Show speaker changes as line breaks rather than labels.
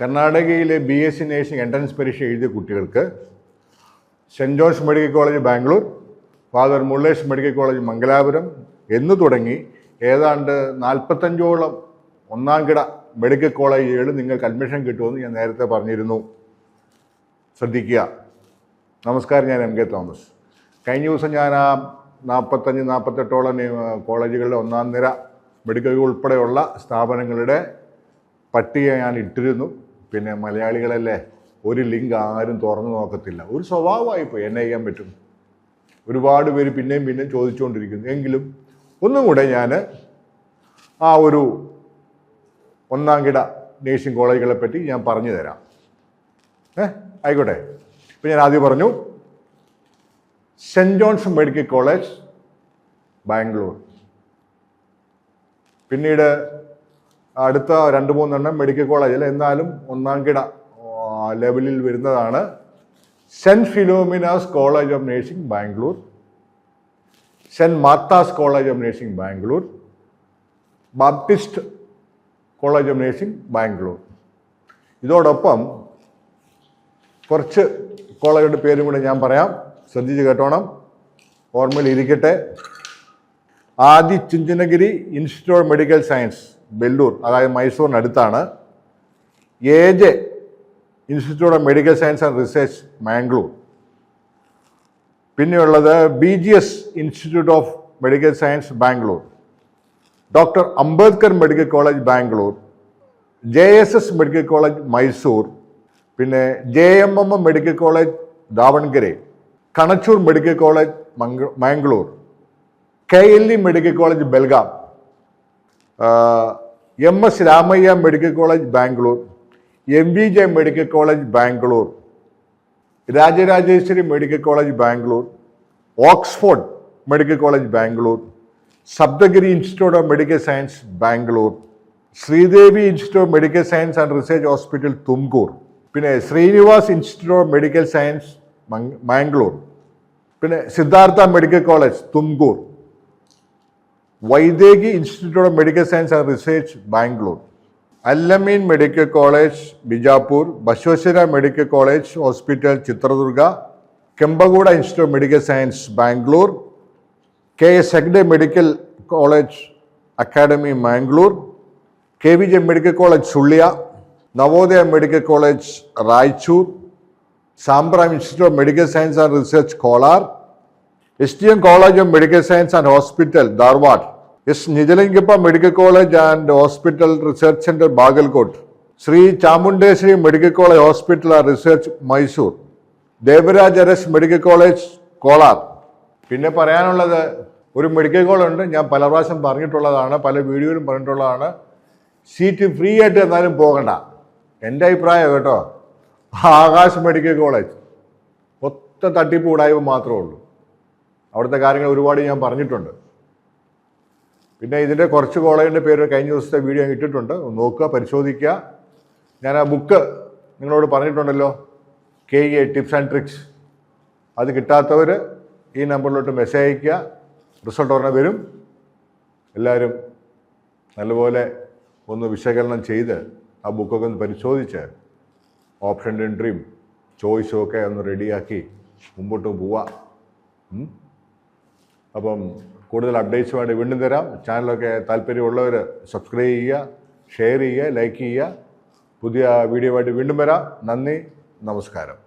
കർണാടകയിലെ B S C nursing entrance പരീക്ഷ എഴുതിയ കുട്ടികൾക്ക് saint George medical college Bangalore father Muller medical college Mangalapuram എന്ന് തുടങ്ങി ഏതാണ്ട് നാൽപ്പത്തഞ്ചോളം ഒന്നാം കിട മെഡിക്കൽ കോളേജുകൾ നിങ്ങൾക്ക് അഡ്മിഷൻ കിട്ടുമെന്ന് ഞാൻ നേരത്തെ പറഞ്ഞിരുന്നു ശ്രദ്ധിക്കുക നമസ്കാരം ഞാൻ എം കെ തോമസ് കഴിഞ്ഞ ദിവസം ഞാൻ ആ നാൽപ്പത്തഞ്ച് നാൽപ്പത്തെട്ടോളം കോളേജുകളുടെ ഒന്നാം നിര മെഡിക്കൽ ഉൾപ്പെടെയുള്ള സ്ഥാപനങ്ങളുടെ പട്ടിക ഞാൻ ഇട്ടിരുന്നു പിന്നെ മലയാളികളല്ലേ ഒരു ലിങ്ക് ആരും തുറന്നു നോക്കത്തില്ല ഒരു സ്വഭാവമായിപ്പോയി എന്നെ ചെയ്യാൻ പറ്റും ഒരുപാട് പേര് പിന്നെയും പിന്നെയും ചോദിച്ചുകൊണ്ടിരിക്കുന്നു എങ്കിലും ഒന്നും കൂടെ ഞാൻ ആ ഒരു ഒന്നാം കിട നേഴ്സിംഗ് കോളേജുകളെ പറ്റി ഞാൻ പറഞ്ഞു തരാം ഏ ആയിക്കോട്ടെ ഇപ്പം ഞാൻ ആദ്യം പറഞ്ഞു saint John's medical college Bangalore പിന്നീട് അടുത്ത രണ്ട് മൂന്നെണ്ണം മെഡിക്കൽ കോളേജിൽ എന്നാലും ഒന്നാം കിട ലെവലിൽ വരുന്നതാണ് saint Philomena's college of nursing Bangalore saint Martha's college of nursing Bangalore Baptist college of nursing Bangalore ഇതോടൊപ്പം കുറച്ച് കോളേജുകളുടെ പേരും കൂടെ ഞാൻ പറയാം ശ്രദ്ധിച്ച് കേട്ടോണം ഓർമ്മയിൽ ഇരിക്കട്ടെ Adi Chunchanagiri institute of medical science Bellur അതായത് മൈസൂറിനടുത്താണ് A J institute of medical science and research Mangalore പിന്നെയുള്ളത് B G S institute of medical science Bangalore doctor Ambedkar medical college Bangalore J S S medical college Mysore പിന്നെ J M M M medical college Davangere Kanachur medical college Mangalore K L E medical college Belgaum M S Ramaiah medical college Bangalore M V J medical college Bangalore Rajarajeshwari medical college Bangalore Oxford medical college Bangalore Saptagiri institute of medical science Bangalore Sridevi institute of medical science and research hospital Tumkur പിന്നെ Srinivas institute of medical science Mangalore പിന്നെ Siddhartha medical college Tumkur Vaidegi Institute of Medical Science and Research, Bangalore, Al-Amin Medical College, Bijapur, Bashwashara Medical College Hospital, Chitradurga, Kembagoda Institute of Medical Science, Bangalore, K.S. Hegde Medical College Academy, Mangalore, KVJ Medical College, Sulia, Navodaya Medical College, Raichur, Sambram Institute of Medical Science and Research, Kolar, S T M college of medical science and hospital Dharwad S Nijalingappa medical college and hospital research centre Bagalkot Shri Chamundeshwari medical college hospital and research Mysore Devaraj Urs medical college Kolar പിന്നെ പറയാനുള്ളത് ഒരു medical college ഉണ്ട് ഞാൻ പല പ്രാവശ്യം പറഞ്ഞിട്ടുള്ളതാണ് പല വീഡിയോയിലും പറഞ്ഞിട്ടുള്ളതാണ് സീറ്റ് ഫ്രീ ആയിട്ട് എന്നാലും പോകണ്ട എൻ്റെ അഭിപ്രായം കേട്ടോ ആകാശ് മെഡിക്കൽ കോളേജ് ഒത്ത തട്ടിപ്പ് ഉടായ്പ മാത്രമേ ഉള്ളൂ അവിടുത്തെ കാര്യങ്ങൾ ഒരുപാട് ഞാൻ പറഞ്ഞിട്ടുണ്ട് പിന്നെ ഇതിൻ്റെ കുറച്ച് കോളേജിൻ്റെ പേര് കഴിഞ്ഞ ദിവസത്തെ വീഡിയോ ഞാൻ ഇട്ടിട്ടുണ്ട് നോക്കുക പരിശോധിക്കുക ഞാൻ ആ ബുക്ക് നിങ്ങളോട് പറഞ്ഞിട്ടുണ്ടല്ലോ K A tips and tricks അത് കിട്ടാത്തവർ ഈ നമ്പറിലോട്ട് മെസ്സേജ് അയക്കുക റിസൾട്ട് ഉടനെ വരും എല്ലാവരും നല്ലപോലെ ഒന്ന് വിശകലനം ചെയ്ത് ആ ബുക്കൊക്കെ ഒന്ന് പരിശോധിച്ച് ഓപ്ഷൻ എൻട്രിയും ചോയ്സും ഒക്കെ ഒന്ന് റെഡിയാക്കി മുമ്പോട്ട് പോവാം അപ്പം കൂടുതൽ അപ്ഡേറ്റ്സുമായിട്ട് വീണ്ടും തരാം ചാനലൊക്കെ താല്പര്യമുള്ളവർ സബ്സ്ക്രൈബ് ചെയ്യുക ഷെയർ ചെയ്യുക ലൈക്ക് ചെയ്യുക പുതിയ വീഡിയോ ആയിട്ട് വീണ്ടും വരാം നന്ദി നമസ്കാരം